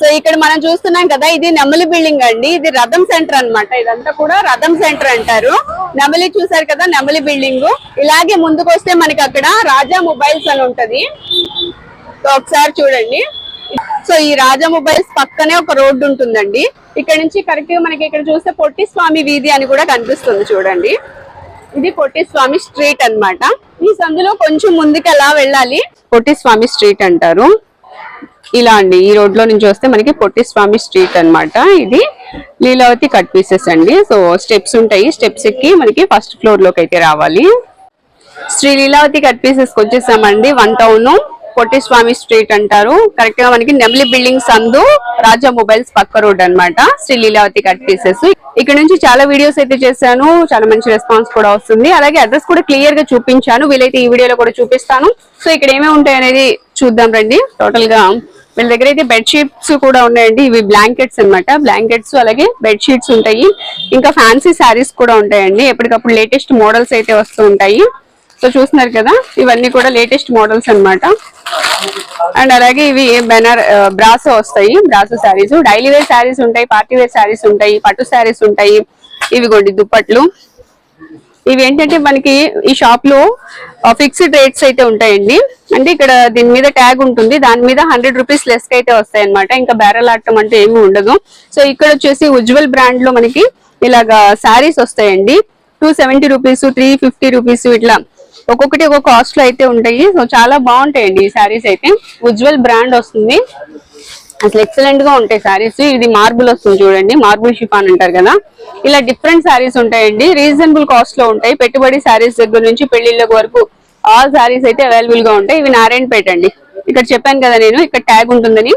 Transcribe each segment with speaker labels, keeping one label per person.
Speaker 1: So ఇక్కడ మనం చూస్తున్నాం కదా ఇది నెమలి బిల్డింగ్ అండి. ఇది రథం సెంటర్ అన్నమాట. ఇదంతా కూడా రథం సెంటర్ అంటారు. నెమలి చూసారు కదా నెమలి బిల్డింగ్. ఇలాగే ముందుకు వస్తే మనకి అక్కడ రాజా మొబైల్స్ అని ఉంటది. సో ఒకసారి చూడండి. సో ఈ రాజా మొబైల్స్ పక్కనే ఒక రోడ్డు ఉంటుందండి. ఇక్కడ నుంచి కరెక్ట్గా మనకి ఇక్కడ చూస్తే పొట్టి స్వామి వీధి అని కూడా కనిపిస్తుంది చూడండి. ఇది పొట్టి స్వామి స్ట్రీట్ అన్నమాట. ఈ సందులో కొంచెం ముందుకు ఎలా వెళ్ళాలి? పొట్టి స్వామి స్ట్రీట్ అంటారు. ఇలా అండి ఈ రోడ్లో నుంచి వస్తే మనకి పొట్టి స్వామి స్ట్రీట్ అన్నమాట. ఇది లీలావతి కట్ పీసెస్ అండి. సో స్టెప్స్ ఉంటాయి. స్టెప్స్ ఎక్కి మనకి ఫస్ట్ ఫ్లోర్లోకి అయితే రావాలి. శ్రీ లీలావతి కట్ పీసెస్కి వచ్చేసామండి. One town Potti Swamy street అంటారు. కరెక్ట్గా మనకి నెమలి బిల్డింగ్స్ అందు రాజా మొబైల్స్ పక్క రోడ్ అన్నమాట. Sri Leelavathi cut pieces. ఇక్కడ నుంచి చాలా వీడియోస్ అయితే చేశాను. చాలా మంచి రెస్పాన్స్ కూడా వస్తుంది. అలాగే అడ్రస్ కూడా క్లియర్గా చూపించాను. వీలైతే ఈ వీడియోలో కూడా చూపిస్తాను. సో ఇక్కడ ఏమేమి ఉంటాయి అనేది చూద్దాం రండి. టోటల్గా వీళ్ళ దగ్గర అయితే బెడ్ షీట్స్ కూడా ఉన్నాయండి. ఇవి బ్లాంకెట్స్ అన్నమాట. బ్లాంకెట్స్ అలాగే బెడ్ షీట్స్ ఉంటాయి. ఇంకా ఫ్యాన్సీ శారీస్ కూడా ఉంటాయండి. ఎప్పటికప్పుడు లేటెస్ట్ మోడల్స్ అయితే వస్తూ ఉంటాయి. సో చూస్తున్నారు కదా ఇవన్నీ కూడా లేటెస్ట్ మోడల్స్ అన్నమాట. అండ్ అలాగే ఇవి బెనర్ బ్రాసో వస్తాయి. Brasso sarees daily wear sarees ఉంటాయి పార్టీ వేర్ శారీస్ ఉంటాయి పట్టు శారీస్ ఉంటాయి. ఇవి కొన్ని దుప్పట్లు. ఇవి ఏంటంటే మనకి ఈ షాప్లో ఫిక్స్డ్ రేట్స్ అయితే ఉంటాయండి. అంటే ఇక్కడ దీని మీద ట్యాగ్ ఉంటుంది. దాని మీద హండ్రెడ్ రూపీస్ లెస్ అయితే వస్తాయి అనమాట ఇంకా బ్యారల్ ఆడటం అంటే ఏమి ఉండదు. సో ఇక్కడ వచ్చేసి ఉజ్వల్ బ్రాండ్లో మనకి ఇలాగా శారీస్ వస్తాయండి. Two seventy rupees three fifty rupees ఇట్లా. ఒక్కొక్కటి ఒక్కొక్క కాస్ట్లో అయితే ఉంటాయి. సో చాలా బాగుంటాయండి ఈ శారీస్ అయితే. ఉజ్వల్ బ్రాండ్ వస్తుంది. అసలు ఎక్సలెంట్గా ఉంటాయి సారీస్ ఇది మార్బుల్ వస్తుంది చూడండి మార్బుల్ షిఫాన్ అంటారు కదా. ఇలా డిఫరెంట్ సారీస్ ఉంటాయండి. రీజనబుల్ కాస్ట్లో ఉంటాయి. పెట్టుబడి సారీస్ దగ్గర నుంచి పెళ్ళిళ్ళ వరకు ఆల్ సారీస్ అయితే అవైలబుల్గా ఉంటాయి. ఇవి నారాయణపేట అండి. ఇక్కడ చెప్పాను కదా నేను ఇక్కడ ట్యాగ్ ఉంటుందని.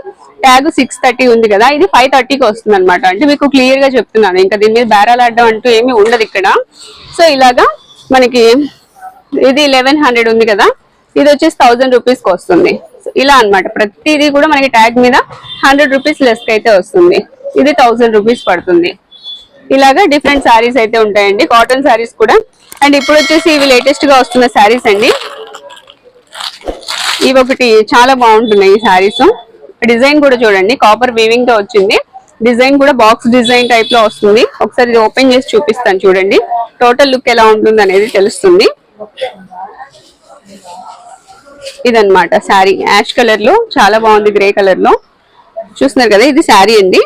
Speaker 1: ట్యాగ్ సిక్స్ థర్టీ ఉంది కదా. ఇది ఫైవ్ థర్టీకి వస్తుంది అనమాట అంటే మీకు క్లియర్గా చెప్తున్నాను. ఇంకా దీని మీద బేరాలాడడం అంటూ ఏమీ ఉండదు ఇక్కడ. సో ఇలాగా మనకి ఇది లెవెన్ హండ్రెడ్ ఉంది కదా. ఇది వచ్చేసి థౌజండ్ రూపీస్కి వస్తుంది. ఇలా అన్నమాట. ప్రతిదీ కూడా మనకి ట్యాగ్ మీద హండ్రెడ్ రూపీస్ లెస్ అయితే వస్తుంది. ఇది థౌజండ్ రూపీస్ పడుతుంది. ఇలాగా డిఫరెంట్ శారీస్ అయితే ఉంటాయండి. కాటన్ శారీస్ కూడా. అండ్ ఇప్పుడు వచ్చేసి ఇవి లేటెస్ట్గా వస్తున్న శారీస్ అండి. ఇవి ఒకటి చాలా బాగుంటున్నాయి ఈ శారీస్ డిజైన్ కూడా చూడండి. కాపర్ వీవింగ్తో వచ్చింది. డిజైన్ కూడా బాక్స్ డిజైన్ టైప్లో వస్తుంది. ఒకసారి ఇది ఓపెన్ చేసి చూపిస్తాను చూడండి. టోటల్ లుక్ ఎలా ఉంటుంది అనేది తెలుస్తుంది. ఇదనమాట శారీ. యాష్ కలర్లో చాలా బాగుంది గ్రే కలర్లో చూస్తున్నారు కదా ఇది శారీ అండి.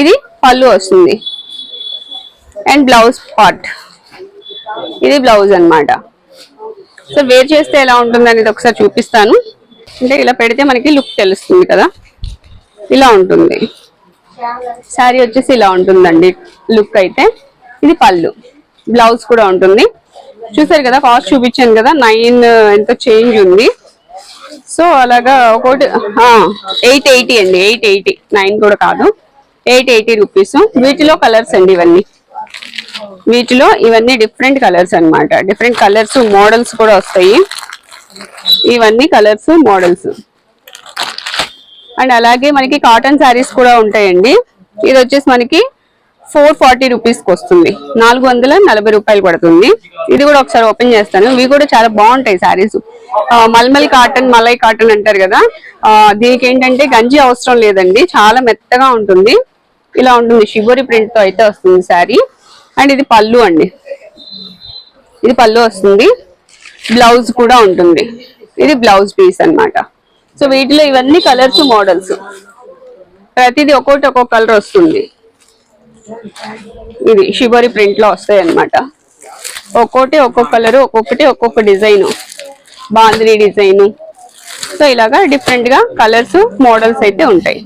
Speaker 1: ఇది పళ్ళు వస్తుంది. And blouse part. ఇది బ్లౌజ్ అన్నమాట. సో వేర్ చేస్తే ఎలా ఉంటుంది అనేది ఒకసారి చూపిస్తాను. అంటే ఇలా పెడితే మనకి లుక్ తెలుస్తుంది కదా. ఇలా ఉంటుంది. శారీ వచ్చేసి ఇలా ఉంటుందండి లుక్ అయితే. ఇది పళ్ళు. బ్లౌజ్ కూడా ఉంటుంది. చూసారు కదా కాస్ట్ చూపించాను కదా నైన్ ఎంత చేంజ్ ఉంది. సో అలాగా ఒకటి ఎయిట్ ఎయిటీ అండి ఎయిట్ ఎయిటీ నైన్ కూడా కాదు. Eight eighty rupees. వీటిలో కలర్స్ అండి ఇవన్నీ. వీటిలో ఇవన్నీ డిఫరెంట్ కలర్స్ అన్నమాట. డిఫరెంట్ కలర్స్ మోడల్స్ కూడా వస్తాయి. ఇవన్నీ కలర్స్ మోడల్స్. అండ్ అలాగే మనకి కాటన్ శారీస్ కూడా ఉంటాయండి. ఇది వచ్చేసి మనకి ఫోర్ ఫార్టీ రూపీస్కి వస్తుంది. నాలుగు వందల నలభై రూపాయలు పడుతుంది. ఇది కూడా ఒకసారి ఓపెన్ చేస్తాను. ఇవి కూడా చాలా బాగుంటాయి sarees. Mulmul cotton malai cotton అంటారు కదా. దీనికి ఏంటంటే గంజి అవసరం లేదండి. చాలా మెత్తగా ఉంటుంది. ఇలా ఉంటుంది. షిబోరి ప్రింట్తో అయితే వస్తుంది శారీ. అండ్ ఇది పళ్ళు అండి. ఇది పళ్ళు వస్తుంది. బ్లౌజ్ కూడా ఉంటుంది. ఇది బ్లౌజ్ పీస్ అన్నమాట. సో వీటిలో ఇవన్నీ కలర్స్ మోడల్స్. ప్రతిదీ ఒక్కొక్కటి ఒక్కొక్క కలర్ వస్తుంది. ఇది షిబోరి ప్రింట్లో వస్తాయి అన్నమాట. ఒక్కోటి ఒక్కొక్క కలర్ ఒక్కొక్కటి ఒక్కొక్క డిజైన్ బాంద్రీ డిజైన్ సో ఇలాగా డిఫరెంట్గా కలర్స్ మోడల్స్ అయితే ఉంటాయి.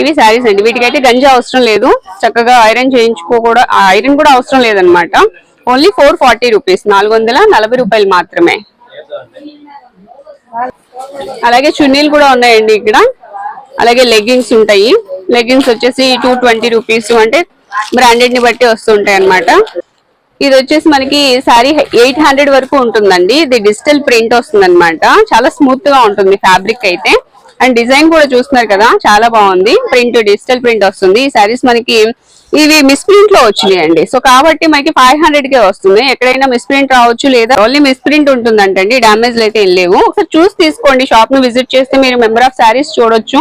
Speaker 1: ఇవి శారీస్ అండి. వీటికైతే గంజి అవసరం లేదు. చక్కగా ఐరన్ చేయించుకో కూడా ఐరన్ కూడా అవసరం లేదనమాట ఓన్లీ ఫోర్ ఫార్టీ రూపీస్ నాలుగు వందల నలభై రూపాయలు మాత్రమే. అలాగే చున్నీలు కూడా ఉన్నాయండి ఇక్కడ. అలాగే లెగ్గింగ్స్ ఉంటాయి. లెగ్గింగ్స్ వచ్చేసి టూ ట్వంటీ రూపీస్ అంటే బ్రాండెడ్ని బట్టి వస్తుంటాయి అన్నమాట. ఇది వచ్చేసి మనకి సారీ ఎయిట్ హండ్రెడ్ వరకు ఉంటుందండి. ఇది డిజిటల్ ప్రింట్ వస్తుంది అనమాట చాలా స్మూత్గా ఉంటుంది ఫ్యాబ్రిక్ అయితే. అండ్ డిజైన్ కూడా చూస్తున్నారు కదా చాలా బాగుంది. ప్రింట్ డిజిటల్ ప్రింట్ వస్తుంది. ఈ సారీస్ మనకి ఇవి మిస్ ప్రింట్లో అండి సో కాబట్టి మనకి ఫైవ్ హండ్రెడ్ కే వస్తుంది. ఎక్కడైనా మిస్ప్రింట్ రావచ్చు లేదా ఓన్లీ మిస్ప్రింట్ ఉంటుందంటండి. డామేజ్ అయితే ఏం లేవు. ఒకసారి చూసి తీసుకోండి. షాప్ను విజిట్ చేస్తే మీరు మెంబర్ ఆఫ్ శారీస్ చూడొచ్చు.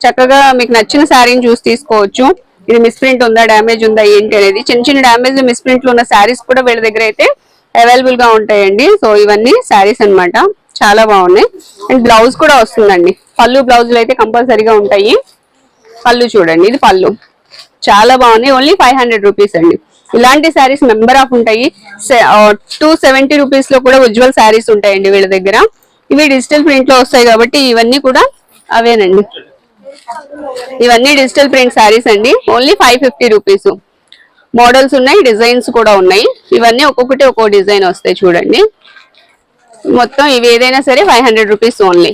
Speaker 1: చక్కగా మీకు నచ్చిన శారీని చూసి తీసుకోవచ్చు. ఇది మిస్ప్రింట్ ఉందా డ్యామేజ్ ఉందా ఏంటి అనేది చిన్న చిన్న డ్యామేజ్ మిస్ప్రింట్లు ఉన్న శారీస్ కూడా వీళ్ళ దగ్గర అయితే అవైలబుల్గా ఉంటాయండి. సో ఇవన్నీ శారీస్ అన్నమాట. చాలా బాగున్నాయి. అండ్ బ్లౌజ్ కూడా వస్తుందండి. పళ్ళు బ్లౌజులు అయితే కంపల్సరీగా ఉంటాయి. పళ్ళు చూడండి. ఇది పళ్ళు. చాలా బాగున్నాయి. ఓన్లీ ఫైవ్ హండ్రెడ్ రూపీస్ అండి. ఇలాంటి శారీస్ మెంబర్ ఆఫ్ ఉంటాయి. టూ సెవెంటీ రూపీస్లో కూడా ఉజ్వల్ శారీస్ ఉంటాయండి వీళ్ళ దగ్గర. ఇవి డిజిటల్ ప్రింట్లో వస్తాయి కాబట్టి ఇవన్నీ కూడా అవేనండి. ఇవన్నీ డిజిటల్ ప్రింట్ శారీస్ అండి. Only five fifty rupees models ఉన్నాయి డిజైన్స్ కూడా ఉన్నాయి. ఇవన్నీ ఒక్కొక్కటి ఒక్కో డిజైన్ వస్తాయి చూడండి. మొత్తం ఇవి ఏదైనా సరే five hundred rupees only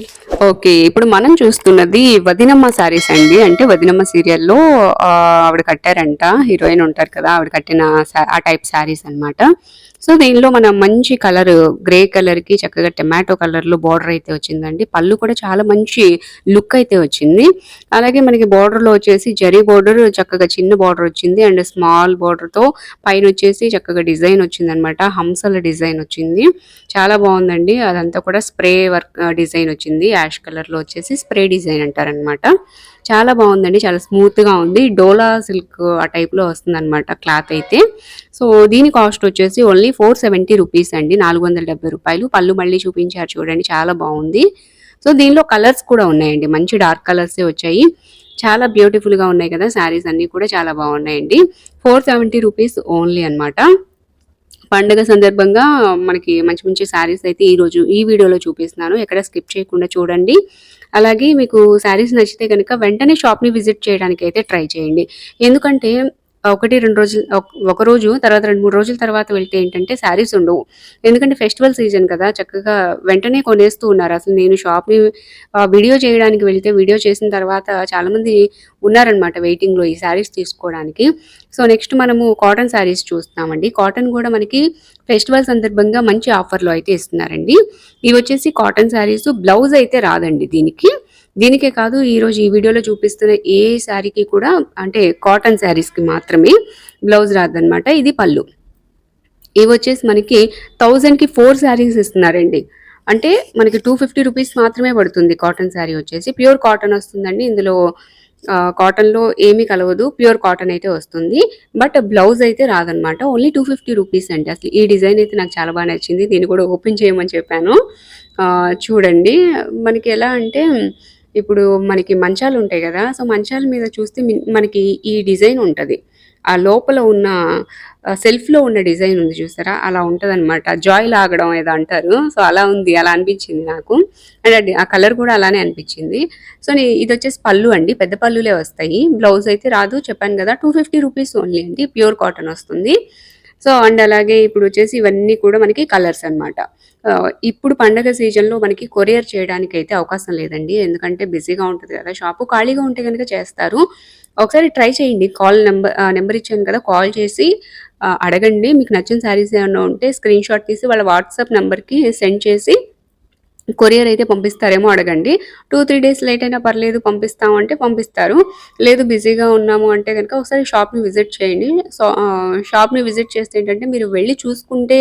Speaker 1: okay ఇప్పుడు మనం చూస్తున్నది వదినమ్మ శారీస్ అండి. అంటే వదినమ్మ సీరియల్లో ఆవిడ కట్టారంట. హీరోయిన్ ఉంటారు కదా ఆవిడ కట్టిన ఆ టైప్ శారీస్ అన్నమాట. సో దీనిలో మనం మంచి కలర్ గ్రే కలర్కి చక్కగా టమాటో కలర్లో బార్డర్ అయితే వచ్చిందండి. పళ్ళు కూడా చాలా మంచి లుక్ అయితే వచ్చింది. అలాగే మనకి బార్డర్లో లో వచ్చేసి జరీ బార్డర్ చక్కగా చిన్న బార్డర్ వచ్చింది. అండ్ స్మాల్ బార్డర్తో పైన వచ్చేసి చక్కగా డిజైన్ వచ్చింది అనమాట హంసల డిజైన్ వచ్చింది. చాలా బాగుందండి. అదంతా కూడా స్ప్రే వర్క్ డిజైన్ వచ్చింది. యాష్ కలర్లో వచ్చేసి స్ప్రే డిజైన్ అంటారనమాట చాలా బాగుందండి చాలా స్మూత్గా ఉంది. డోలా సిల్క్ ఆ టైప్లో వస్తుంది అనమాట క్లాత్ అయితే. సో దీని కాస్ట్ వచ్చేసి ఓన్లీ ఫోర్ సెవెంటీ రూపీస్ అండి నాలుగు వందల డెబ్బై రూపాయలు. పళ్ళు మళ్ళీ చూపించారు చూడండి చాలా బాగుంది. సో దీనిలో కలర్స్ కూడా ఉన్నాయండి మంచి డార్క్ కలర్సే వచ్చాయి. చాలా బ్యూటిఫుల్గా ఉన్నాయి కదా శారీస్ అన్ని కూడా చాలా బాగున్నాయండి. ఫోర్ సెవెంటీ రూపీస్ ఓన్లీ అన్నమాట. పండుగ సందర్భంగా మనకి మంచి మంచి శారీస్ అయితే ఈ రోజు ఈ వీడియోలో చూపిస్తున్నాను. ఎక్కడ స్కిప్ చేయకుండా చూడండి. అలాగే మీకు శారీస్ నచ్చితే కనుక వెంటనే షాప్ని విజిట్ చేయడానికి అయితే ట్రై చేయండి. ఎందుకంటే ఒకటి రెండు రోజులు ఒక- రోజు తర్వాత రెండు మూడు రోజుల తర్వాత వెళ్తే ఏంటంటే శారీస్ ఉండవు. ఎందుకంటే ఫెస్టివల్ సీజన్ కదా చక్కగా వెంటనే కొనేస్తూ ఉన్నారు. అసలు నేను షాప్ని వీడియో చేయడానికి వెళ్తే వీడియో చేసిన తర్వాత చాలామంది ఉన్నారనమాట వెయిటింగ్లో ఈ శారీస్ తీసుకోవడానికి. సో నెక్స్ట్ మనము కాటన్ శారీస్ చూస్తామండి. కాటన్ కూడా మనకి ఫెస్టివల్ సందర్భంగా మంచి ఆఫర్లో అయితే ఇస్తున్నారండి. ఇవి వచ్చేసి కాటన్ శారీస్ బ్లౌజ్ అయితే రాదండి దీనికి. దీనికే కాదు ఈరోజు ఈ వీడియోలో చూపిస్తున్న ఏ శారీకి కూడా అంటే కాటన్ శారీస్కి మాత్రమే బ్లౌజ్ రాదనమాట ఇది పళ్ళు. ఇవి వచ్చేసి మనకి థౌజండ్కి ఫోర్ శారీస్ ఇస్తున్నారండి. అంటే మనకి టూ ఫిఫ్టీ రూపీస్ మాత్రమే పడుతుంది కాటన్ శారీ వచ్చేసి. ప్యూర్ కాటన్ వస్తుందండి. ఇందులో కాటన్లో ఏమీ కలవదు. ప్యూర్ కాటన్ అయితే వస్తుంది. బట్ బ్లౌజ్ అయితే రాదనమాట ఓన్లీ టూ ఫిఫ్టీ రూపీస్ అండి. అసలు ఈ డిజైన్ అయితే నాకు చాలా బాగా నచ్చింది. దీన్ని కూడా ఓపెన్ చేయమని చెప్పాను. చూడండి. మనకి ఎలా అంటే ఇప్పుడు మనకి మంచాలు ఉంటాయి కదా సో మంచాల మీద చూస్తే మనకి ఈ డిజైన్ ఉంటుంది. ఆ లోపల ఉన్న సెల్ఫ్లో ఉన్న డిజైన్ ఉంది చూసారా? అలా ఉంటుంది అనమాట జాయ్ లాగడం ఏదో అంటారు. సో అలా ఉంది అలా అనిపించింది నాకు. అండ్ ఆ కలర్ కూడా అలానే అనిపించింది. సో ఇది వచ్చేసి పళ్ళు అండి. పెద్ద పళ్ళులే వస్తాయి. బ్లౌజ్ అయితే రాదు. చెప్పాను కదా టూ ఫిఫ్టీ రూపీస్ ఓన్లీ అండి. ప్యూర్ కాటన్ వస్తుంది. సో అండ్ అలాగే ఇప్పుడు వచ్చేసి ఇవన్నీ కూడా మనకి కలర్స్ అన్నమాట. ఇప్పుడు పండగ సీజన్లో మనకి కొరియర్ చేయడానికి అయితే అవకాశం లేదండి. ఎందుకంటే బిజీగా ఉంటుంది కదా. షాపు ఖాళీగా ఉంటే కనుక చేస్తారు. ఒకసారి ట్రై చేయండి. కాల్ నెంబర్ నెంబర్ ఇచ్చాను కదా కాల్ చేసి అడగండి. మీకు నచ్చిన శారీస్ ఏమైనా ఉంటే స్క్రీన్ షాట్ తీసి వాళ్ళ వాట్సాప్ నెంబర్కి సెండ్ చేసి కొరియర్ అయితే పంపిస్తారేమో అడగండి. టూ త్రీ డేస్ లేట్ అయినా పర్లేదు పంపిస్తాము అంటే పంపిస్తారు. లేదు బిజీగా ఉన్నాము అంటే కనుక ఒకసారి షాప్ని విజిట్ చేయండి. సో షాప్ని విజిట్ చేస్తే ఏంటంటే మీరు వెళ్ళి చూసుకుంటే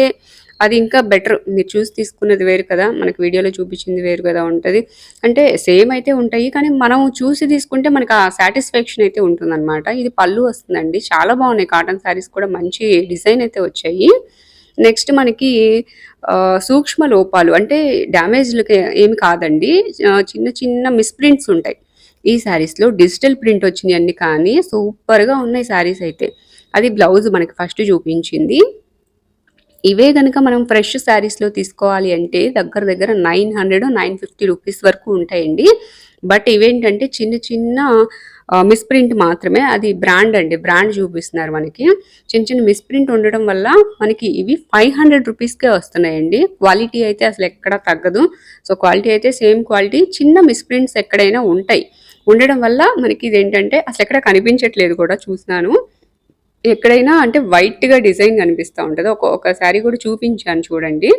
Speaker 1: అది ఇంకా బెటర్. మీరు చూసి తీసుకున్నది వేరు కదా. మనకు వీడియోలో చూపించింది వేరు కదా ఉంటుంది. అంటే సేమ్ అయితే ఉంటాయి కానీ మనం చూసి తీసుకుంటే మనకి ఆ సాటిస్ఫాక్షన్ అయితే ఉంటుందన్నమాట. ఇది పళ్ళు వస్తుందండి. చాలా బాగున్నాయి. కాటన్ శారీస్ కూడా మంచి డిజైన్ అయితే వచ్చాయి. నెక్స్ట్ మనకి సూక్ష్మ లోపాలు అంటే డ్యామేజ్లకి ఏమి కాదండి. చిన్న చిన్న మిస్ప్రింట్స్ ఉంటాయి. ఈ శారీస్లో డిజిటల్ ప్రింట్ వచ్చినాయి అన్ని కానీ సూపర్గా ఉన్నాయి శారీస్ అయితే. అది బ్లౌజ్ మనకి ఫస్ట్ చూపించింది. ఇవే కనుక మనం ఫ్రెష్ శారీస్లో తీసుకోవాలి అంటే దగ్గర దగ్గర nine hundred nine fifty rupees వరకు ఉంటాయండి. బట్ ఇవేంటంటే చిన్న చిన్న మిస్ప్రింట్ మాత్రమే. అది బ్రాండ్ అండి. బ్రాండ్ చూపిస్తున్నారు మనకి. చిన్న చిన్న మిస్ప్రింట్ ఉండడం వల్ల మనకి ఇవి ఫైవ్ హండ్రెడ్ రూపీస్కే వస్తున్నాయండి. క్వాలిటీ అయితే అసలు ఎక్కడ తగ్గదు. సో క్వాలిటీ అయితే సేమ్ క్వాలిటీ చిన్న మిస్ప్రింట్స్ ఎక్కడైనా ఉంటాయి. ఉండడం వల్ల మనకి ఇదేంటంటే అసలు ఎక్కడ కనిపించట్లేదు కూడా చూసినాను ఎక్కడైనా అంటే వైట్గా డిజైన్ కనిపిస్తూ ఉంటుంది. ఒక ఒక శారీ కూడా చూపించాను చూడండి.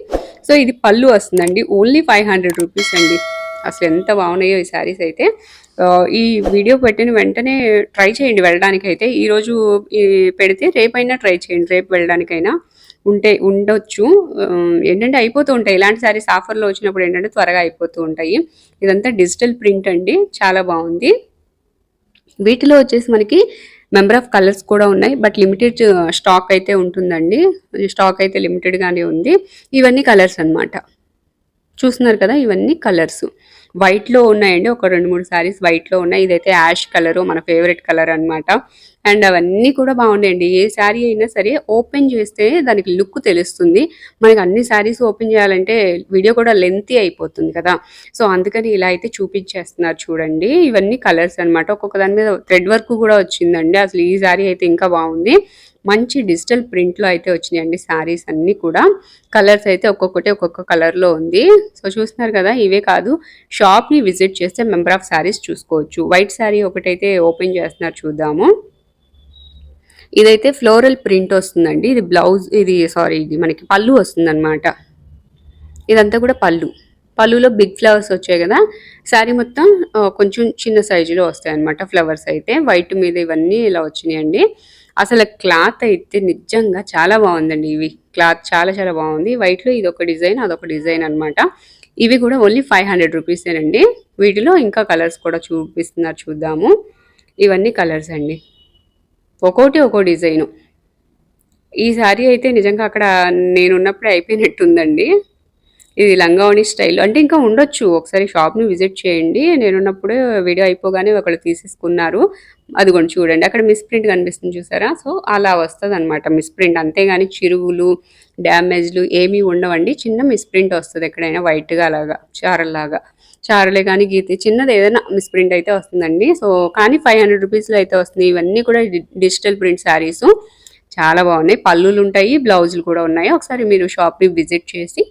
Speaker 1: సో ఇది పళ్ళు వస్తుందండి. ఓన్లీ ఫైవ్ హండ్రెడ్ రూపీస్ అండి. అసలు ఎంత బాగున్నాయో ఈ శారీస్ అయితే. ఈ వీడియో పెట్టిన వెంటనే ట్రై చేయండి వెళ్ళడానికి అయితే ఈరోజు ఈ పెడితే రేపైనా ట్రై చేయండి. రేపు వెళ్ళడానికైనా ఉంటే ఉండొచ్చు. ఏంటంటే అయిపోతూ ఉంటాయి. ఇలాంటి శారీస్ ఆఫర్లో వచ్చినప్పుడు ఏంటంటే త్వరగా అయిపోతూ ఉంటాయి. ఇదంతా డిజిటల్ ప్రింట్ అండి. చాలా బాగుంది.
Speaker 2: వీటిలో వచ్చేసి మనకి మెంబర్ ఆఫ్ కలర్స్ కూడా ఉన్నాయి బట్ లిమిటెడ్ స్టాక్ అయితే ఉంటుందండి. స్టాక్ అయితే లిమిటెడ్గానే ఉంది. ఇవన్నీ కలర్స్ అన్నమాట. చూస్తున్నారు కదా ఇవన్నీ కలర్స్. వైట్లో ఉన్నాయండి. ఒక రెండు మూడు శారీస్ వైట్లో ఉన్నాయి. ఇదైతే యాష్ కలర్ మన ఫేవరెట్ కలర్ అన్నమాట. అండ్ అవన్నీ కూడా బాగున్నాయండి. ఏ శారీ అయినా సరే ఓపెన్ చేస్తే దానికి లుక్ తెలుస్తుంది. మనకి అన్ని శారీస్ ఓపెన్ చేయాలంటే వీడియో కూడా లెంతీ అయిపోతుంది కదా. సో అందుకని ఇలా అయితే చూపించేస్తున్నారు చూడండి. ఇవన్నీ కలర్స్ అన్నమాట. ఒక్కొక్క దాని మీద థ్రెడ్ వర్క్ కూడా వచ్చిందండి. అసలు ఈ శారీ అయితే ఇంకా బాగుంది. మంచి డిజిటల్ ప్రింట్లో అయితే వచ్చినాయండి శారీస్ అన్నీ కూడా. కలర్స్ అయితే ఒక్కొక్కటి ఒక్కొక్క కలర్లో ఉంది. సో చూస్తున్నారు కదా ఇవే కాదు. షాప్ని విజిట్ చేస్తే మెంబర్ ఆఫ్ శారీస్ చూసుకోవచ్చు. వైట్ శారీ ఒకటైతే ఓపెన్ చేస్తున్నారు చూద్దాము. ఇదైతే ఫ్లోరల్ ప్రింట్ వస్తుందండి. ఇది బ్లౌజ్ ఇది సారీ ఇది మనకి పళ్ళు వస్తుందన్నమాట. ఇదంతా కూడా పళ్ళు. పళ్ళులో బిగ్ ఫ్లవర్స్ వచ్చాయి కదా. శారీ మొత్తం కొంచెం చిన్న సైజులో వస్తాయి అనమాట ఫ్లవర్స్ అయితే. వైట్ మీద ఇవన్నీ ఇలా వచ్చినాయండి. అసలు క్లాత్ అయితే నిజంగా చాలా బాగుందండి ఇవి. క్లాత్ చాలా చాలా బాగుంది. వైట్లో ఇది ఒక డిజైన్ అదొక డిజైన్ అనమాట ఇవి కూడా ఓన్లీ ఫైవ్ హండ్రెడ్ రూపీసేనండి వీటిలో ఇంకా కలర్స్ కూడా చూపిస్తున్నారు చూద్దాము. ఇవన్నీ కలర్స్ అండి. ఒక్కోటి ఒక్కో డిజైను. ఈ శారీ అయితే నిజంగా అక్కడ నేను ఉన్నప్పుడే అయిపోయినట్టుందండి. ఇది లంగావణి స్టైల్. అంటే ఇంకా ఉండొచ్చు. ఒకసారి షాప్ని విజిట్ చేయండి. నేనున్నప్పుడు వీడియో అయిపోగానే ఒకళ్ళు తీసేసుకున్నారు. అదిగోండి చూడండి. అక్కడ మిస్ ప్రింట్ కనిపిస్తుంది చూసారా? సో అలా వస్తుంది అనమాట మిస్ ప్రింట్. అంతేగాని చిరుగులు డ్యామేజ్లు ఏమీ ఉండవండి. చిన్న మిస్ ప్రింట్ వస్తుంది ఎక్కడైనా వైట్గా అలాగా చారల్లాగా. చారలే కానీ గీతే చిన్నది ఏదైనా మిస్ ప్రింట్ అయితే వస్తుందండి. సో కానీ ఫైవ్ హండ్రెడ్ రూపీస్లో అయితే వస్తుంది. ఇవన్నీ కూడా డిజిటల్ ప్రింట్ శారీసు. చాలా బాగున్నాయి. పళ్ళులు ఉంటాయి బ్లౌజులు కూడా ఉన్నాయి. ఒకసారి మీరు షాప్ని విజిట్ చేసి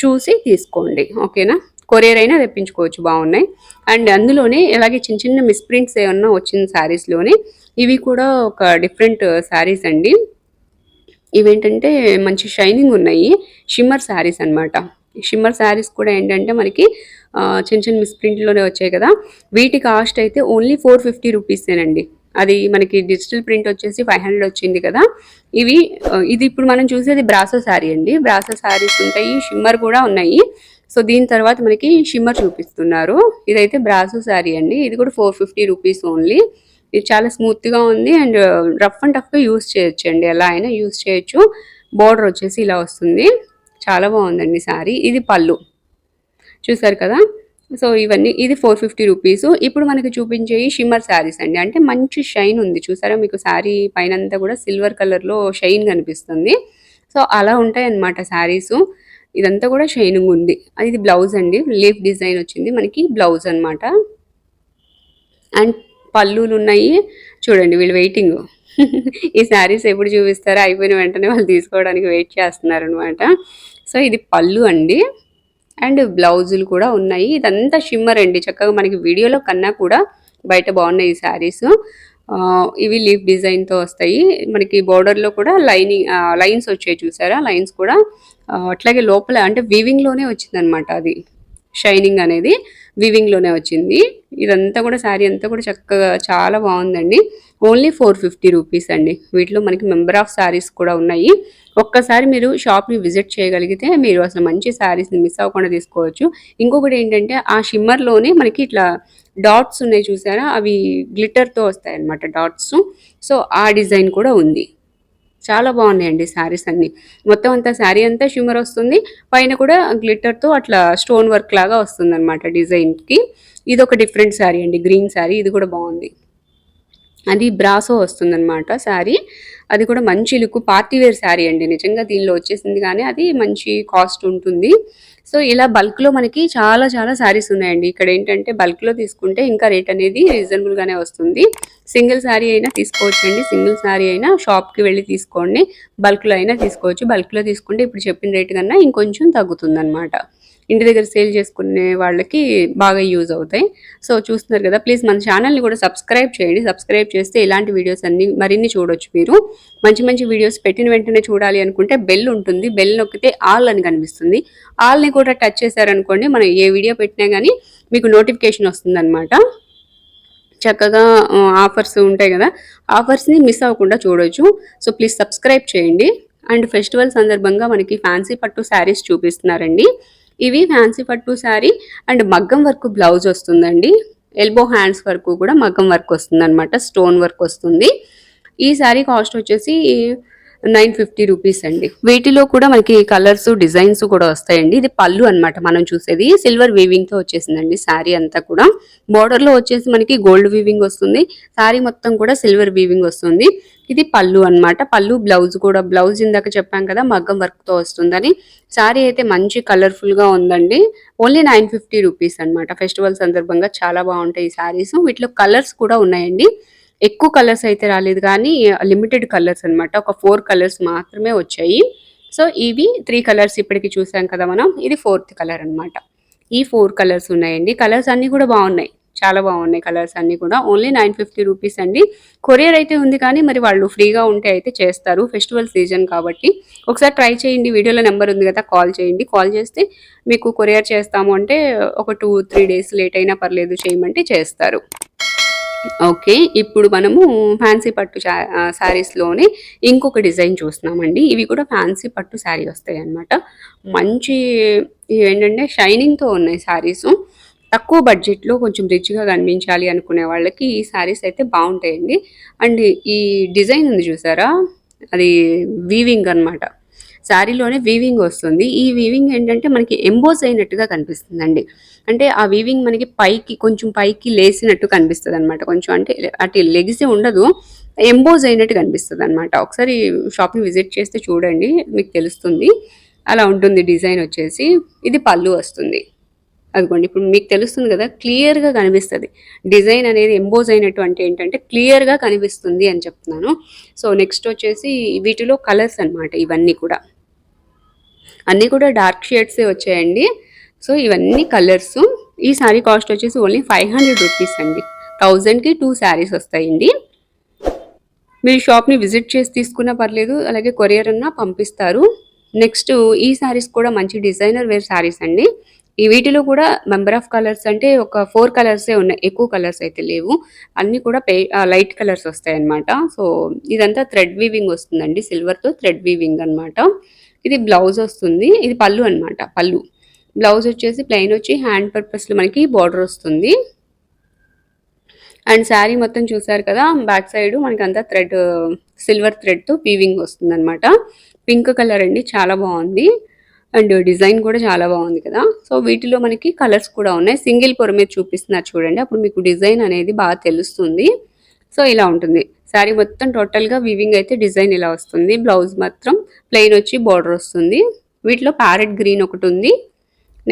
Speaker 2: చూసి తీసుకోండి. ఓకేనా? కొరియర్ అయినా తెప్పించుకోవచ్చు బాగున్నాయి. అండ్ అందులోనే ఇలాగే చిన్న చిన్న మిస్ప్రింట్స్ ఏమన్నా వచ్చిన శారీస్లోనే ఇవి కూడా ఒక డిఫరెంట్ శారీస్ అండి. ఇవేంటంటే మంచి షైనింగ్ ఉన్నాయి. షిమ్మర్ శారీస్ అన్నమాట. షిమ్మర్ శారీస్ కూడా ఏంటంటే మనకి చిన్న చిన్న మిస్ప్రింట్లోనే వచ్చాయి కదా. వీటి కాస్ట్ అయితే ఓన్లీ ఫోర్ ఫిఫ్టీ రూపీసేనండి అది మనకి డిజిటల్ ప్రింట్ వచ్చేసి ఫైవ్ హండ్రెడ్ వచ్చింది కదా. ఇవి ఇది ఇప్పుడు మనం చూసేది బ్రాసో శారీ అండి. బ్రాసో శారీస్ ఉంటాయి షిమ్మర్ కూడా ఉన్నాయి. సో దీని తర్వాత మనకి షిమ్మర్ చూపిస్తున్నారు. ఇదైతే బ్రాసో శారీ అండి. ఇది కూడా ఫోర్ ఫిఫ్టీ రూపీస్ ఓన్లీ. ఇది చాలా స్మూత్గా ఉంది అండ్ రఫ్ అండ్ టఫ్గా యూస్ చేయొచ్చు అండి ఎలా అయినా యూస్ చేయొచ్చు. బోర్డర్ వచ్చేసి ఇలా వస్తుంది. చాలా బాగుందండి శారీ. ఇది పళ్ళు. చూసారు కదా? సో ఇవన్నీ ఇది ఫోర్ ఫిఫ్టీ రూపీస్. ఇప్పుడు మనకి చూపించే షిమ్మర్ శారీస్ అండి. అంటే మంచి షైన్ ఉంది. చూసారా? మీకు శారీ పైన అంతా కూడా సిల్వర్ కలర్లో షైన్ కనిపిస్తుంది. సో అలా ఉంటాయి అన్నమాట శారీస్ ఇదంతా కూడా షైనింగ్ ఉంది. ఇది బ్లౌజ్ అండి. లీఫ్ డిజైన్ వచ్చింది. మనకి బ్లౌజ్ అన్నమాట. అండ్ పళ్ళులు ఉన్నాయి. చూడండి వీళ్ళు వెయిటింగ్ ఈ శారీస్ ఎప్పుడు చూపిస్తారో అయిపోయిన వెంటనే వాళ్ళు తీసుకోవడానికి వెయిట్ చేస్తున్నారు అనమాట సో ఇది పళ్ళు అండి. అండ్ బ్లౌజులు కూడా ఉన్నాయి. ఇదంతా షిమ్మర్ అండి. చక్కగా మనకి వీడియోలో కన్నా కూడా బయట బాగున్నాయి ఈ శారీస్. ఇవి లీఫ్ డిజైన్తో వస్తాయి. మనకి బార్డర్లో కూడా లైనింగ్ లైన్స్ వచ్చాయి చూసారా? లైన్స్ కూడా అట్లాగే లోపల అంటే వీవింగ్లోనే వచ్చిందనమాట అది. షైనింగ్ అనేది. వివింగ్లోనే వచ్చింది. ఇదంతా కూడా శారీ అంతా కూడా చక్కగా చాలా బాగుందండి. ఓన్లీ ఫోర్ ఫిఫ్టీ రూపీస్ అండి. వీటిలో మనకి మెంబర్ ఆఫ్ శారీస్ కూడా ఉన్నాయి. ఒక్కసారి మీరు షాప్ని విజిట్ చేయగలిగితే మీరు అసలు మంచి శారీస్ని మిస్ అవ్వకుండా తీసుకోవచ్చు. ఇంకొకటి ఏంటంటే ఆ షిమ్మర్లోనే మనకి ఇట్లా డాట్స్ ఉన్నాయి చూసారా? అవి గ్లిటర్తో వస్తాయి అన్నమాట డాట్స్. సో ఆ డిజైన్ కూడా ఉంది. చాలా బాగున్నాయండి శారీస్ అన్ని. మొత్తం అంతా శారీ అంతా షిమ్మర్ వస్తుంది. పైన కూడా గ్లిటర్తో అట్లా స్టోన్ వర్క్ లాగా వస్తుంది అనమాట డిజైన్కి ఇది ఒక డిఫరెంట్ శారీ అండి. గ్రీన్ శారీ. ఇది కూడా బాగుంది. అది బ్రాసో వస్తుందన్నమాట శారీ. అది కూడా మంచి లుక్ పార్టీ వేర్ శారీ అండి. నిజంగా దీనిలో వచ్చేసింది కానీ అది మంచి కాస్ట్ ఉంటుంది. సో ఇలా బల్క్లో మనకి చాలా చాలా శారీస్ ఉన్నాయండి. ఇక్కడ ఏంటంటే బల్క్లో తీసుకుంటే ఇంకా రేట్ అనేది రీజనబుల్గానే వస్తుంది. సింగిల్ శారీ అయినా తీసుకోవచ్చండి. సింగిల్ శారీ అయినా షాప్కి వెళ్ళి తీసుకోండి. బల్క్లో అయినా తీసుకోవచ్చు. బల్క్లో తీసుకుంటే ఇప్పుడు చెప్పిన రేటు కన్నా ఇంకొంచెం తగ్గుతుంది ఇంటి దగ్గర సేల్ చేసుకునే వాళ్ళకి బాగా యూజ్ అవుతాయి. సో చూస్తున్నారు కదా ప్లీజ్ మన ఛానల్ని కూడా సబ్స్క్రైబ్ చేయండి. సబ్స్క్రైబ్ చేస్తే ఇలాంటి వీడియోస్ అన్ని మరిన్ని చూడొచ్చు మీరు. మంచి మంచి వీడియోస్ పెట్టిన వెంటనే చూడాలి అనుకుంటే బెల్ ఉంటుంది. బెల్ నొక్కితే ఆల్ అని కనిపిస్తుంది. ఆల్ని కూడా టచ్ చేశారనుకోండి మనం ఏ వీడియో పెట్టినా కానీ మీకు నోటిఫికేషన్ వస్తుందన్నమాట. చక్కగా ఆఫర్స్ ఉంటాయి కదా ఆఫర్స్ని మిస్ అవ్వకుండా చూడొచ్చు. సో ప్లీజ్ సబ్స్క్రైబ్ చేయండి. అండ్ ఫెస్టివల్ సందర్భంగా మనకి ఫ్యాన్సీ పట్టు శారీస్ చూపిస్తున్నారండి. ఇవి ఫ్యాన్సీ పట్టు శారీ అండ్ మగ్గం వర్క్ బ్లౌజ్ వస్తుందండి. ఎల్బో హ్యాండ్స్ వరకు కూడా మగ్గం వర్క్ వస్తుంది అనమాట స్టోన్ వర్క్ వస్తుంది. ఈ శారీ కాస్ట్ వచ్చేసి నైన్ ఫిఫ్టీ రూపీస్ అండి. వీటిలో కూడా మనకి కలర్స్ డిజైన్స్ కూడా వస్తాయండి. ఇది పళ్ళు అన్నమాట మనం చూసేది. సిల్వర్ వీవింగ్తో వచ్చేసిందండి శారీ అంతా కూడా. బోర్డర్లో వచ్చేసి మనకి గోల్డ్ వీవింగ్ వస్తుంది. శారీ మొత్తం కూడా సిల్వర్ వీవింగ్ వస్తుంది. ఇది పళ్ళు అన్నమాట. పళ్ళు బ్లౌజ్ కూడా. బ్లౌజ్ ఇందాక చెప్పాం కదా మగ్గం వర్క్తో వస్తుందని. శారీ అయితే మంచి కలర్ఫుల్గా ఉందండి. ఓన్లీ నైన్ ఫిఫ్టీ రూపీస్ అనమాట ఫెస్టివల్ సందర్భంగా చాలా బాగుంటాయి ఈ శారీస్. వీటిలో కలర్స్ కూడా ఉన్నాయండి. ఎక్కువ కలర్స్ అయితే రాలేదు కానీ లిమిటెడ్ కలర్స్ అన్నమాట. ఒక ఫోర్ కలర్స్ మాత్రమే వచ్చాయి. సో ఇవి త్రీ కలర్స్ ఇప్పటికి చూసాం కదా మనం. ఇది ఫోర్త్ కలర్ అన్నమాట. ఈ ఫోర్ కలర్స్ ఉన్నాయండి. కలర్స్ అన్ని కూడా బాగున్నాయి. చాలా బాగున్నాయి కలర్స్ అన్ని కూడా. ఓన్లీ నైన్ ఫిఫ్టీ రూపీస్ అండి. కొరియర్ అయితే ఉంది కానీ మరి వాళ్ళు ఫ్రీగా ఉంటే అయితే చేస్తారు. ఫెస్టివల్ సీజన్ కాబట్టి. ఒకసారి ట్రై చేయండి. వీడియోలో నెంబర్ ఉంది కదా కాల్ చేయండి. కాల్ చేస్తే మీకు కొరియర్ చేస్తాము అంటే ఒక టూ త్రీ డేస్ లేట్ అయినా పర్లేదు చేయమంటే చేస్తారు. ఓకే ఇప్పుడు మనము ఫ్యాన్సీ పట్టు శారీస్లోనే ఇంకొక డిజైన్ చూస్తున్నామండి. ఇవి కూడా ఫ్యాన్సీ పట్టు శారీ వస్తాయి అన్నమాట మంచి ఏంటంటే షైనింగ్తో ఉన్నాయి శారీస్. తక్కువ బడ్జెట్లో కొంచెం రిచ్గా కనిపించాలి అనుకునే వాళ్ళకి ఈ శారీస్ అయితే బాగుంటాయండి. అండ్ ఈ డిజైన్ ఉంది చూసారా? అది వీవింగ్ అన్నమాట. శారీలోనే వీవింగ్ వస్తుంది. ఈ వీవింగ్ ఏంటంటే మనకి ఎంబోస్ అయినట్టుగా కనిపిస్తుందండి. అంటే ఆ వీవింగ్ మనకి పైకి కొంచెం పైకి లేసినట్టు కనిపిస్తుంది అనమాట కొంచెం అంటే అటు లెగిసి ఉండదు ఎంబోజ్ అయినట్టు కనిపిస్తుంది అనమాట ఒకసారి షాప్ని విజిట్ చేస్తే చూడండి మీకు తెలుస్తుంది. అలా ఉంటుంది డిజైన్ వచ్చేసి. ఇది పళ్ళు వస్తుంది. అదిగోండి ఇప్పుడు మీకు తెలుస్తుంది కదా క్లియర్గా కనిపిస్తుంది. డిజైన్ అనేది ఎంబోజ్ అయినట్టు అంటే ఏంటంటే క్లియర్గా కనిపిస్తుంది అని చెప్తున్నాను. సో నెక్స్ట్ వచ్చేసి వీటిలో కలర్స్ అన్నమాట ఇవన్నీ కూడా. అన్నీ కూడా డార్క్ షేడ్సే వచ్చాయండి. సో ఇవన్నీ కలర్స్ ఈ శారీ కాస్ట్ వచ్చేసి ఓన్లీ ఫైవ్ హండ్రెడ్ రూపీస్ అండి. థౌజండ్కి టూ శారీస్ వస్తాయండి. మీరు షాప్ని విజిట్ చేసి తీసుకున్నా పర్లేదు అలాగే కొరియర్ అన్నా పంపిస్తారు. నెక్స్ట్ ఈ శారీస్ కూడా మంచి డిజైనర్ వేర్ శారీస్ అండి. ఈ వీటిలో కూడా మెంబర్ ఆఫ్ కలర్స్ అంటే ఒక ఫోర్ కలర్సే ఉన్నాయి ఎక్కువ కలర్స్ అయితే లేవు. అన్నీ కూడా పే లైట్ కలర్స్ వస్తాయి అనమాట సో ఇదంతా థ్రెడ్ వీవింగ్ వస్తుందండి సిల్వర్తో థ్రెడ్ వీవింగ్ అన్నమాట. ఇది బ్లౌజ్ వస్తుంది ఇది పళ్ళు అన్నమాట పళ్ళు. బ్లౌజ్ వచ్చేసి ప్లెయిన్ వచ్చి హ్యాండ్ పర్పస్లో మనకి బార్డర్ వస్తుంది. అండ్ శారీ మొత్తం చూసారు కదా బ్యాక్ సైడ్ మనకి అంతా థ్రెడ్ సిల్వర్ థ్రెడ్తో వీవింగ్ వస్తుంది అనమాట పింక్ కలర్ అండి చాలా బాగుంది. అండ్ డిజైన్ కూడా చాలా బాగుంది కదా. సో వీటిలో మనకి కలర్స్ కూడా ఉన్నాయి. సింగిల్ పొర మీద చూపిస్తున్నారు చూడండి అప్పుడు మీకు డిజైన్ అనేది బాగా తెలుస్తుంది. సో ఇలా ఉంటుంది. శారీ మొత్తం టోటల్గా వీవింగ్ అయితే డిజైన్ ఇలా వస్తుంది. బ్లౌజ్ మాత్రం ప్లెయిన్ వచ్చి బార్డర్ వస్తుంది. వీటిలో ప్యారెట్ గ్రీన్ ఒకటి ఉంది.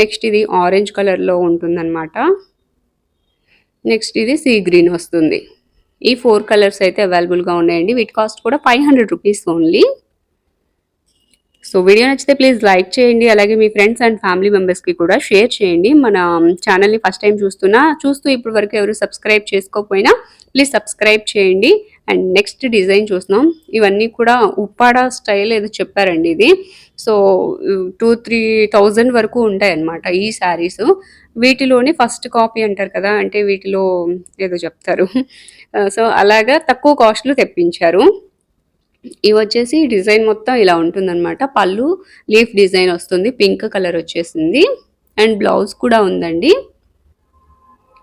Speaker 2: నెక్స్ట్ ఇది ఆరెంజ్ కలర్లో ఉంటుందన్నమాట. నెక్స్ట్ ఇది సీ గ్రీన్ వస్తుంది. ఈ ఫోర్ కలర్స్ అయితే అవైలబుల్గా ఉన్నాయండి. వీటి కాస్ట్ కూడా five hundred rupees only so video నచ్చితే ప్లీజ్ లైక్ చేయండి. అలాగే మీ ఫ్రెండ్స్ అండ్ ఫ్యామిలీ మెంబర్స్కి కూడా షేర్ చేయండి. మన ఛానల్ని ఫస్ట్ టైం చూస్తున్నా చూస్తూ ఇప్పటి వరకు ఎవరు సబ్స్క్రైబ్ చేసుకోకపోయినా ప్లీజ్ సబ్స్క్రైబ్ చేయండి. అండ్ నెక్స్ట్ డిజైన్ చూస్తున్నాం. ఇవన్నీ కూడా ఉప్పాడ స్టైల్ ఏదో చెప్పారండి ఇది. సో టూ త్రీ థౌజండ్ వరకు ఉంటాయి అన్నమాట ఈ శారీస్. వీటిలోనే ఫస్ట్ కాపీ అంటారు కదా అంటే వీటిలో ఏదో చెప్తారు. సో అలాగా తక్కువ కాస్ట్లో తెప్పించారు. ఇవి వచ్చేసి డిజైన్ మొత్తం ఇలా ఉంటుందన్నమాట. పళ్ళు లీఫ్ డిజైన్ వస్తుంది పింక్ కలర్ వచ్చేసింది. అండ్ బ్లౌజ్ కూడా ఉందండి.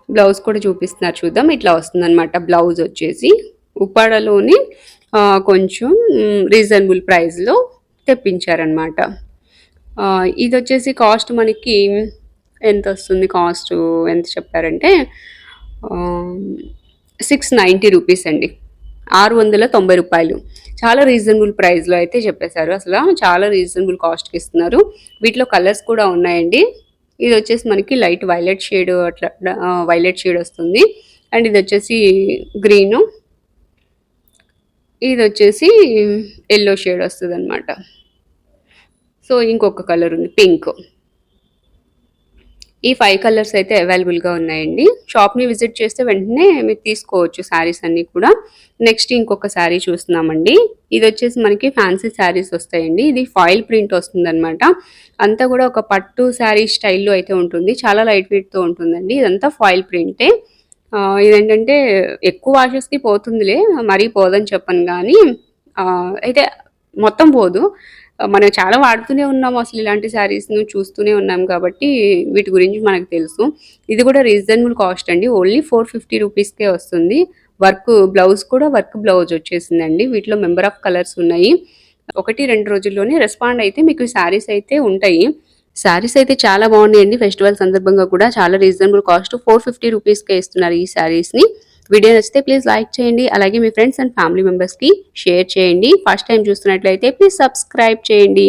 Speaker 2: బ్లౌజ్ కూడా చూపిస్తున్నారు చూద్దాం. ఇట్లా వస్తుందన్నమాట బ్లౌజ్ వచ్చేసి. ఉప్పాడలోని కొంచెం రీజనబుల్ ప్రైస్లో తెప్పించారనమాట ఇది వచ్చేసి కాస్ట్ మనకి ఎంత వస్తుంది కాస్ట్ ఎంత చెప్పారంటే సిక్స్ నైంటీ రూపీస్ అండి. ఆరు వందల తొంభై రూపాయలు. చాలా రీజనబుల్ ప్రైస్లో అయితే చెప్పేశారు. అసలు చాలా రీజనబుల్ కాస్ట్కి ఇస్తున్నారు. వీటిలో కలర్స్ కూడా ఉన్నాయండి. ఇది వచ్చేసి మనకి లైట్ వైలెట్ షేడ్ అట్లా వైలెట్ షేడ్ వస్తుంది. అండ్ ఇది వచ్చేసి గ్రీను ఇది వచ్చేసి ఎల్లో షేడ్ వస్తుంది అనమాట సో ఇంకొక కలర్ ఉంది పింక్ ఈ ఫైవ్ కలర్స్ అయితే అవైలబుల్గా ఉన్నాయండి. షాప్ని విజిట్ చేస్తే వెంటనే మీరు తీసుకోవచ్చు శారీస్ అన్నీ కూడా. నెక్స్ట్ ఇంకొక శారీ చూస్తున్నామండి. ఇది వచ్చేసి మనకి ఫ్యాన్సీ శారీస్ వస్తాయండి. ఇది ఫాయిల్ ప్రింట్ వస్తుంది అనమాట అంతా కూడా ఒక పట్టు శారీ స్టైల్లో అయితే ఉంటుంది. చాలా లైట్ వెయిట్తో ఉంటుందండి. ఇదంతా ఫాయిల్ ప్రింటే ఇదేంటంటే ఎక్కువ వాషెస్కి పోతుందిలే మరీ పోదని చెప్పను కానీ అయితే మొత్తం పోదు. మనం చాలా వాడుతూనే ఉన్నాం అసలు ఇలాంటి శారీస్ను చూస్తూనే ఉన్నాం కాబట్టి వీటి గురించి మనకు తెలుసు. ఇది కూడా రీజనబుల్ కాస్ట్ అండి. ఓన్లీ ఫోర్ ఫిఫ్టీ రూపీస్కే వస్తుంది. వర్క్ బ్లౌజ్ కూడా వర్క్ బ్లౌజ్ వచ్చేసిందండి. వీటిలో మెంబర్ ఆఫ్ కలర్స్ ఉన్నాయి. ఒకటి రెండు రోజుల్లోనే రెస్పాండ్ అయితే మీకు శారీస్ అయితే ఉంటాయి. శారీస్ అయితే చాలా బాగున్నాయండి. ఫెస్టివల్ సందర్భంగా కూడా చాలా రీజనబుల్ కాస్ట్ ఫోర్ ఫిఫ్టీ రూపీస్కే ఇస్తున్నారు ఈ శారీస్ని. వీడియో నచ్చితే ప్లీజ్ లైక్ చేయండి. అలాగే మీ ఫ్రెండ్స్ అండ్ ఫ్యామిలీ మెంబర్స్కి షేర్ చేయండి. ఫస్ట్ టైం చూస్తున్నట్లయితే ప్లీజ్ సబ్స్క్రైబ్ చేయండి.